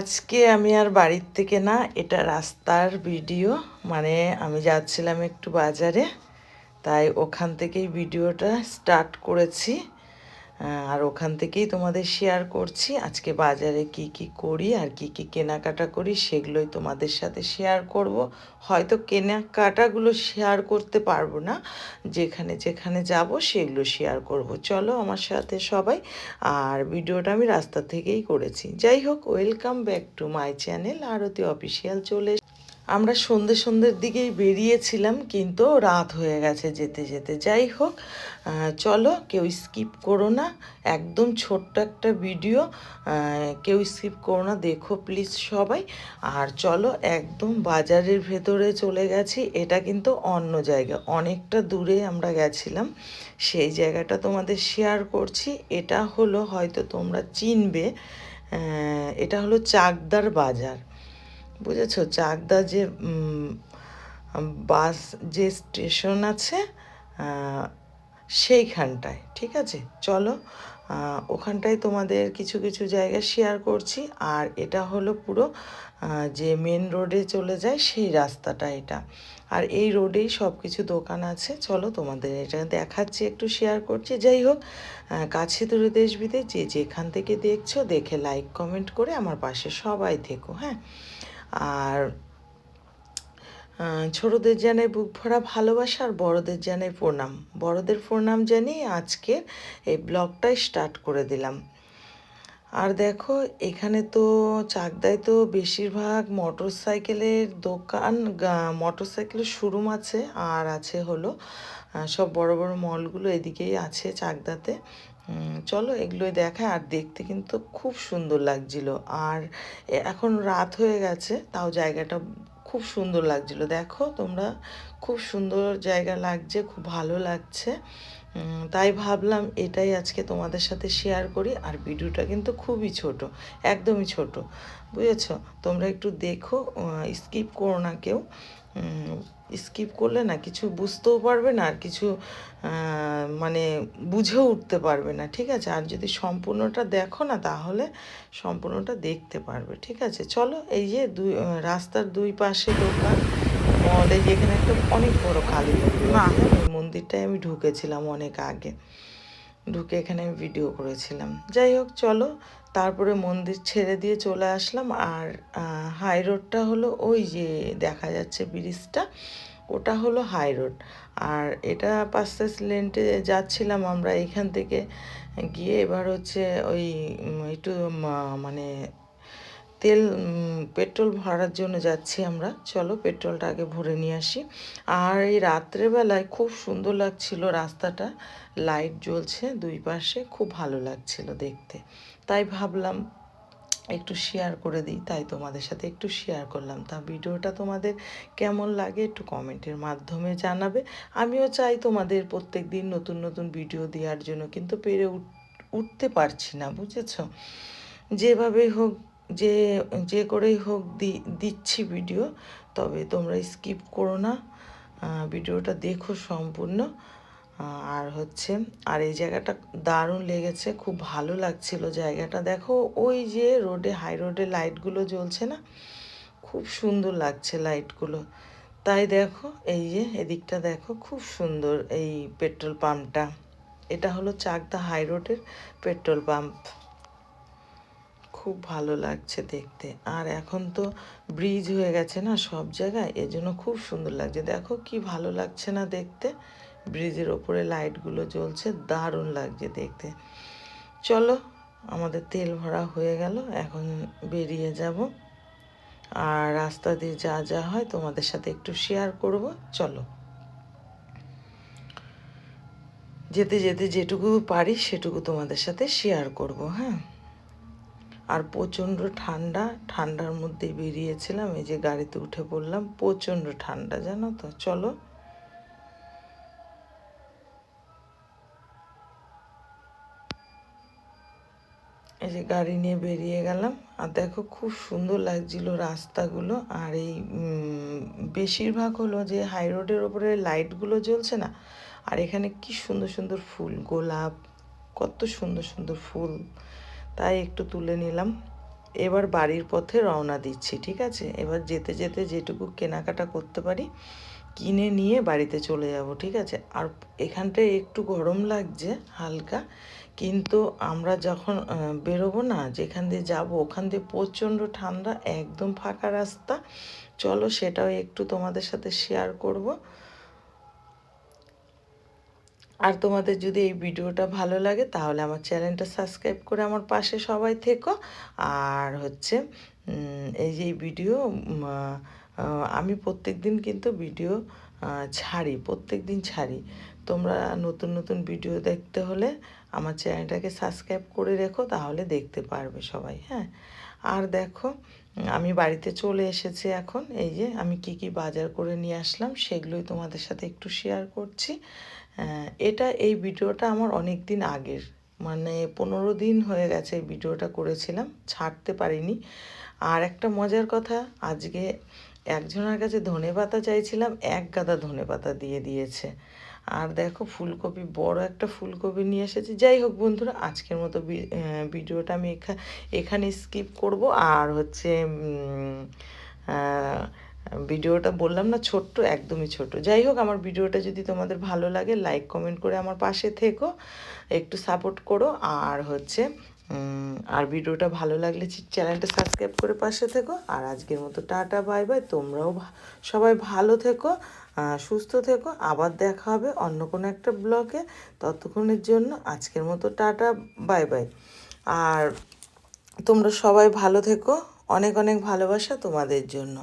আজকে আমি আর বাড়ির থেকে না, এটা রাস্তার ভিডিও মানে আমি যাচ্ছিলাম একটু বাজারে, তাই ওখান থেকেই ভিডিওটা স্টার্ট করেছি। আর ওখান থেকেই তোমাদের শেয়ার করছি। আজকে বাজারে কি কি করি আর কি কি কেনাকাটা করি সেগুলোই তোমাদের সাথে শেয়ার করব। হয়তো কেনাকাটাগুলো শেয়ার করতে পারব না। যেখানে যেখানে যাব সেগুলো শেয়ার করব। চলো আমার সাথে সবাই। আর ভিডিওটা আমি রাস্তা থেকেই করেছি। যাই হোক welcome back to my channel Aarti official চলে আমরা সন্ধ্যে সন্ধ্যের দিকেই বেরিয়েছিলাম, কিন্তু রাত হয়ে গেছে যেতে যেতে। যাই হোক চলো কেউ স্কিপ করো না, একদম ছোট্ট একটা ভিডিও কেউ স্কিপ করো না, দেখো প্লিজ সবাই। আর চলো একদম বাজারের ভেতরে চলে গেছি, এটা কিন্তু অন্য জায়গা, অনেকটা দূরে আমরা গেছিলাম। সেই জায়গাটা তোমাদের শেয়ার করছি, এটা হলো হয়তো তোমরা চিনবে এটা হলো চাকদার বাজার। বুঝেছ? চাকদা যে বাস যে স্টেশন আছে সেইখানটায়, ঠিক আছে? চলো ওখানটায় তোমাদের কিছু কিছু জায়গা শেয়ার করছি। আর এটা হলো পুরো যে মেন রোডে চলে যায়, সেই রাস্তাটা এটা। আর এই রোডেই সব কিছু দোকান আছে। চলো, তোমাদের এটা দেখাচ্ছি, একটু শেয়ার করছি। যাই হোক কাছে দূরে দেশ বিদেশ, যে যেখান থেকে দেখছ, দেখে লাইক কমেন্ট করে আমার পাশে সবাই থেকো হ্যাঁ? আর ছোটদের জানাই বুক ভরা ভালোবাসা আর বড়দের জানাই প্রণাম। বড়দের প্রণাম জানিয়ে আজকে এই ব্লগটাই স্টার্ট করে দিলাম। আর দেখো, এখানে তো চাকদায় তো বেশিরভাগ মোটর সাইকেলের দোকান মোটর সাইকেলের শোরুম আছে, আর আছে হলো সব বড় বড় মলগুলো এদিকেই আছে চাকদাতে। চলো এগুলোই দেখায় আর দেখতে কিন্তু খুব সুন্দর লাগছিল। আর এখন রাত হয়ে গেছে, তাও জায়গাটা খুব সুন্দর লাগছিল। দেখো তোমরা, খুব সুন্দর জায়গা লাগছে, খুব ভালো লাগছে। তাই ভাবলাম এটাই আজকে তোমাদের সাথে শেয়ার করি। আর ভিডিওটা কিন্তু খুবই ছোট, একদমই ছোট, বুঝেছ? তোমরা একটু দেখো স্কিপ করো না কেউ। স্কিপ করলে না কিছু বুঝতেও পারবে না আর কিছু মানে বুঝেও উঠতে পারবে না ঠিক আছে? আর যদি সম্পূর্ণটা দেখো না তাহলে সম্পূর্ণটা দেখতে পারবে ঠিক আছে? চলো এই যে দুই রাস্তার দুই পাশে দোকান মলে যেখানে একটা অনেক বড় কালী মন্দির। মন্দিরটায় আমি ঢুকেছিলাম অনেক আগে। ঢুকে এখানে আমি ভিডিও করেছিলাম। যাই হোক, চলো, তারপরে মন্দির ছেড়ে দিয়ে চলে আসলাম। আর হাই রোডটা হলো ওই যে দেখা যাচ্ছে ব্রিজটা ওটা হলো হাই রোড আর এটা পাঁচটা লেন্টে যাচ্ছিলাম আমরা এখান থেকে। গিয়ে এবার হচ্ছে ওই একটু মানে তেল পেট্রোল ভরার জন্য যাচ্ছি আমরা। চলো পেট্রোলটা আগে ভরে নিয়ে আসি। আর এই রাত্রেবেলায় খুব সুন্দর লাগছিল রাস্তাটা। লাইট জ্বলছে দুই পাশে, খুব ভালো লাগছিল দেখতে। তাই ভাবলাম একটু শেয়ার করে দিই, তাই তোমাদের সাথে একটু শেয়ার করলাম। তা ভিডিওটা তোমাদের কেমন লাগে একটু কমেন্টের মাধ্যমে জানাবে। আমিও চাই তোমাদের প্রত্যেক দিন নতুন নতুন ভিডিও দেওয়ার জন্য, কিন্তু পেরে উঠ- উঠতে পারছি না, বুঝেছ? যেভাবে হোক যে যে করেই হোক দিচ্ছি ভিডিও, তবে তোমরা স্কিপ করো না। ভিডিওটা দেখো সম্পূর্ণ। আর হচ্ছে, আর এই জায়গাটা দারুণ লেগেছে, খুব ভালো লাগছিল জায়গাটা। দেখো, ওই যে রোডে, হাই রোডে লাইটগুলো জ্বলছে না? খুব সুন্দর লাগছে লাইটগুলো। তাই দেখো, এই যে, এদিকটা দেখো, খুব সুন্দর এই পেট্রোল পাম্পটা। এটা হলো চাকদা হাই রোডের পেট্রোল পাম্প। খুব ভালো লাগছে দেখতে। আর এখন তো ব্রিজ হয়ে গেছে না সব জায়গায়, এজন্য খুব সুন্দর লাগছে। দেখো কি ভালো লাগছে না দেখতে। ব্রিজের ওপরে লাইটগুলো জ্বলছে, দারুণ লাগছে দেখতে। চলো, আমাদের তেল ভরা হয়ে গেল, এখন বেরিয়ে যাব। আর রাস্তা দিয়ে যা যা হয় তোমাদের সাথে একটু শেয়ার করব, চলো। যেতে যেতে যেটুকু পারি সেটুকু তোমাদের সাথে শেয়ার করব হ্যাঁ। আর প্রচণ্ড ঠান্ডা, ঠান্ডার মধ্যে বেরিয়েছিলাম, এই যে গাড়িতে উঠে পড়লাম, প্রচণ্ড ঠান্ডা, জানো তো। চলো। এই যে গাড়ি নিয়ে বেরিয়ে গেলাম, আর দেখো খুব সুন্দর লাগছিল রাস্তাগুলো, আর এই বেশিরভাগ হলো যে হাই রোডের ওপরে লাইটগুলো জ্বলছে না, আর এখানে কি সুন্দর সুন্দর ফুল, গোলাপ, কত সুন্দর সুন্দর ফুল। তাই একটু তুলে নিলাম। এবার বাড়ির পথে রওনা দিচ্ছি, ঠিক আছে? এবার যেতে যেতে যেটুকু কেনাকাটা করতে পারি, কিনে নিয়ে বাড়িতে চলে যাব, ঠিক আছে? আর এখানটায় একটু গরম লাগছে, হালকা। কিন্তু আমরা যখন বেরোবো না, যেখান দিয়ে যাব, ওখান দিয়ে প্রচণ্ড ঠান্ডা, একদম ফাঁকা রাস্তা। চলো সেটাও একটু তোমাদের সাথে শেয়ার করব। আর তোমাদের যদি এই ভিডিওটা ভালো লাগে, তাহলে আমার চ্যানেলটা সাবস্ক্রাইব করে আমার পাশে সবাই থেকো। আর হচ্ছে এই যে ভিডিও আমি প্রত্যেক দিন কিন্তু ভিডিও ছাড়ি প্রত্যেক দিন ছাড়ি। তোমরা নতুন নতুন ভিডিও দেখতে হলে আমার চ্যানেলটাকে সাবস্ক্রাইব করে রেখো, তাহলে দেখতে পারবে সবাই হ্যাঁ। আর দেখো, আমি বাড়িতে চলে এসেছি এখন, এই যে আমি কি কি বাজার করে নিয়ে আসলাম, সেগুলোই তোমাদের সাথে একটু শেয়ার করছি। এটা এই ভিডিওটা আমার অনেক দিন আগের। মানে পনেরো দিন হয়ে গেছে এই ভিডিওটা করেছিলাম, ছাড়তে পারিনি। আর একটা মজার কথা, আজকে একজনের কাছে ধনে পাতা চাইছিলাম, এক গাদা ধনে পাতা দিয়ে দিয়েছে। আর দেখো ফুলকপি, বড় একটা ফুলকপি নিয়ে এসেছি। যাই হোক বন্ধুরা, আজকের মতো ভিডিওটা আমি এখা এখানে স্কিপ করব। আর হচ্ছে ভিডিওটা বললাম না, ছোট্ট, একদমই ছোট যাই হোক, আমার ভিডিওটা যদি তোমাদের ভালো লাগে লাইক কমেন্ট করে আমার পাশে থেকো, একটু সাপোর্ট করো। আর হচ্ছে আর ভিডিওটা ভালো লাগলে চ্যানেলটা সাবস্ক্রাইব করে পাশে থেকো। আর আজকের মতো টাটা বাই বাই তোমরাও সবাই ভালো থেকো সুস্থ থেকো। আবার দেখা হবে অন্য কোনো একটা ব্লগে ততক্ষণের জন্য আজকের মতো টাটা বাই বাই আর তোমরা সবাই ভালো থেকো। অনেক অনেক ভালোবাসা তোমাদের জন্য।